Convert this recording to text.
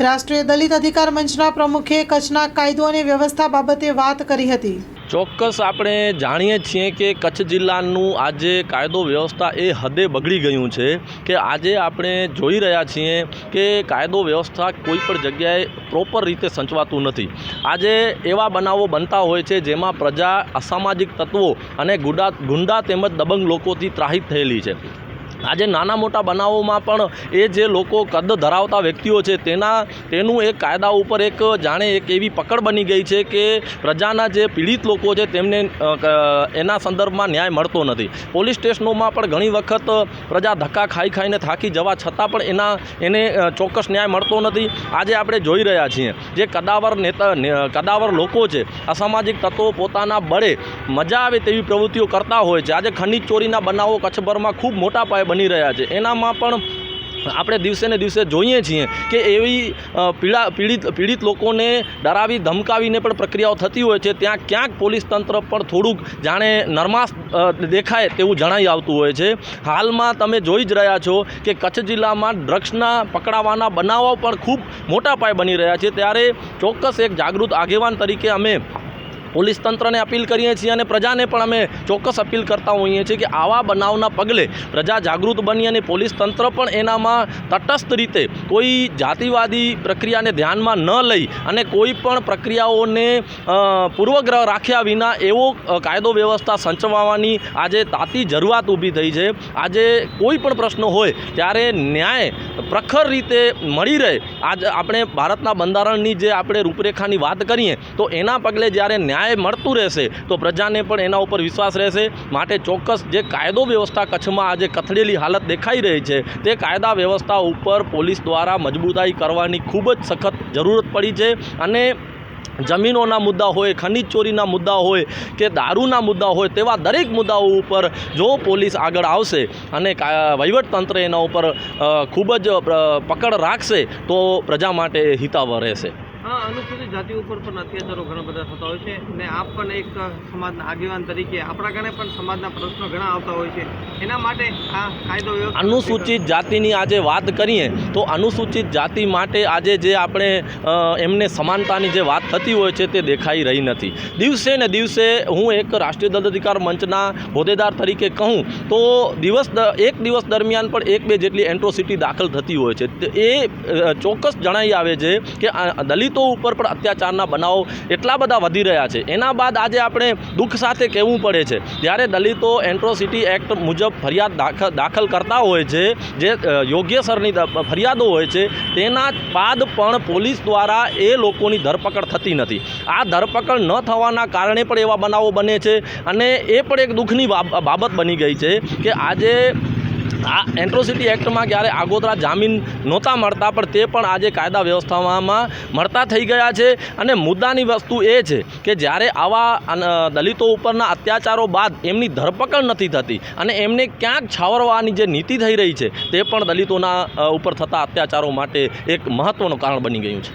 રાષ્ટ્રીય દલિત અધિકાર મંચના પ્રમુખે કચ્છના કાયદો અને વ્યવસ્થા બાબતે વાત કરી હતી. ચોક્કસ આપણે જાણીએ છીએ કે કચ્છ જિલ્લાનું આજે કાયદો વ્યવસ્થા એ હદે બગડી ગયું છે કે આજે આપણે જોઈ રહ્યા છીએ કે કાયદો વ્યવસ્થા કોઈ પણ જગ્યાએ પ્રોપર રીતે સંચવાતું નથી. આજે એવા બનાવો બનતા હોય છે જેમાં પ્રજા, અસામાજિક તત્વો અને ગુડા ગુંડા તેમજ દબંગ લોકોથી ત્રાહિત થયેલી છે. આજે નાના મોટા બનાવોમાં પણ એ જે લોકો કદ ધરાવતા વ્યક્તિઓ છે, તેના, તેનું એક કાયદા ઉપર એક જાણે એક એવી પકડ બની ગઈ છે કે પ્રજાના જે પીડિત લોકો છે, તેમને એના સંદર્ભમાં ન્યાય મળતો નથી. પોલીસ સ્ટેશનોમાં પણ ઘણી વખત પ્રજા ધક્કા ખાઈ ખાઈને થાકી જવા છતાં પણ એના, એને ચોક્કસ ન્યાય મળતો નથી. આજે આપણે જોઈ રહ્યા છીએ જે કદાવર નેતા કદાવર લોકો છે, અસામાજિક તત્વો પોતાના બળે મજા આવે તેવી પ્રવૃત્તિઓ કરતા હોય છે. આજે ખનિજ ચોરીના બનાવો કચ્છભરમાં ખૂબ મોટા પાયે બની રહ્યા છે. એનામાં પણ આપણે દિવસે ને દિવસે જોઈએ છીએ કે એવી પીડા, પીડિત પીડિત લોકોને ડરાવી, ધમકાવીને પણ પ્રક્રિયાઓ થતી હોય છે. ત્યાં ક્યાંક પોલીસ તંત્ર પણ થોડુંક જાણે નરમાશ દેખાય તેવું જણાઈ આવતું હોય છે. હાલમાં તમે જોઈ જ રહ્યા છો કે કચ્છ જિલ્લામાં ડ્રગ્સના પકડાવાના બનાવો પણ ખૂબ મોટા પાયે બની રહ્યા છે. ત્યારે ચોક્કસ એક જાગૃત આગેવાન તરીકે અમે પોલીસ તંત્રને અપીલ કરીએ છીએ અને પ્રજાને પણ અમે ચોક્કસ અપીલ કરતા હોઈએ છીએ કે આવા બનાવના પગલે પ્રજા જાગૃત બની અને પોલીસ તંત્ર પણ એનામાં તટસ્થ રીતે કોઈ જાતિવાદી પ્રક્રિયાને ધ્યાનમાં ન લઈ અને કોઈ પણ પ્રક્રિયાઓને પૂર્વગ્રહ રાખ્યા વિના એવો કાયદો વ્યવસ્થા સંચવાવાની આજે તાતી જરૂરિયાત ઊભી થઈ છે. આજે કોઈ પણ પ્રશ્ન હોય ત્યારે ન્યાય પ્રખર રીતે મળી રહે. આજ આપણે ભારતના બંધારણની જે આપણે રૂપરેખાની વાત કરીએ તો એના પગલે જ્યારે ન્યાય મળતું રહેશે તો પ્રજાને પણ એના ઉપર વિશ્વાસ રહેશે. માટે ચોક્કસ જે કાયદો વ્યવસ્થા કચ્છમાં આજે કથળેલી હાલત દેખાઈ રહી છે, તે કાયદા વ્યવસ્થા ઉપર પોલીસ દ્વારા મજબૂતાઈ કરવાની ખૂબ જ સખત જરૂરત પડી છે અને જમીનોના મુદ્દા હોય, ખનિજ ચોરીના મુદ્દા હોય કે દારૂના મુદ્દા હોય તેવા દરેક મુદ્દાઓ ઉપર જો પોલીસ આગળ આવશે અને વહીવટતંત્ર એના ઉપર ખૂબ જ પકડ રાખશે તો પ્રજા માટે હિતાવહ રહેશે. હા અનુસૂચિત જાતિ ઉપર પણ અત્યાચારો ઘણા બધા થતા હોય છે ને આપ પણ એક સમાજના આગેવાન તરીકે આપણા ગણે પણ સમાજના પ્રશ્નો ઘણા આવતા હોય છે. એના માટે આ કાયદો અનુસૂચિત જાતિની આજે વાત કરીએ તો અનુસૂચિત જાતિ માટે આજે જે આપણે એમને સમાનતાની જે વાત થતી હોય છે તે દેખાઈ રહી નથી. દિવસે ને દિવસે હું એક રાષ્ટ્રીય દંડ અધિકાર મંચના હોદ્દેદાર તરીકે કહું તો દિવસ એક દિવસ દરમિયાન પણ એક બે જેટલી એન્ટ્રોસિટી દાખલ થતી હોય છે. તે- એ ચોક્કસ જણાઈ આવે છે કે આ દલિતો ઉપર પણ અત્યાચારના બનાવો એટલા બધા વધી રહ્યા છે. એના બાદ આજે આપણે દુઃખ સાથે કહેવું પડે છે. જ્યારે દલિતો એન્ટ્રોસિટી એક્ટ મુજબ ફરિયાદ દાખલ દાખલ કરતા હોય છે, જે યોગ્ય યોગ્યસરની ફરિયાદો હોય છે, તેના બાદ પણ પોલીસ દ્વારા એ લોકોની ધરપકડ થતી નથી. આ ધરપકડ ન થવાના કારણે પણ એવા બનાવો બને છે અને એ પણ એક દુઃખની બાબત બની ગઈ છે કે આજે આ એન્ટ્રોસિટી એક્ટમાં ક્યારે આગોતરા જામીન નહોતા મળતા, પણ તે પણ આજે કાયદા વ્યવસ્થામાં મળતા થઈ ગયા છે. અને મુદ્દાની વસ્તુ એ છે કે જ્યારે આવા દલિતો ઉપરના અત્યાચારો બાદ એમની ધરપકડ નથી થતી અને એમને ક્યાંક છાવરવાની જે નીતિ થઈ રહી છે, તે પણ દલિતોના ઉપર થતા અત્યાચારો માટે એક મહત્ત્વનું કારણ બની ગયું છે.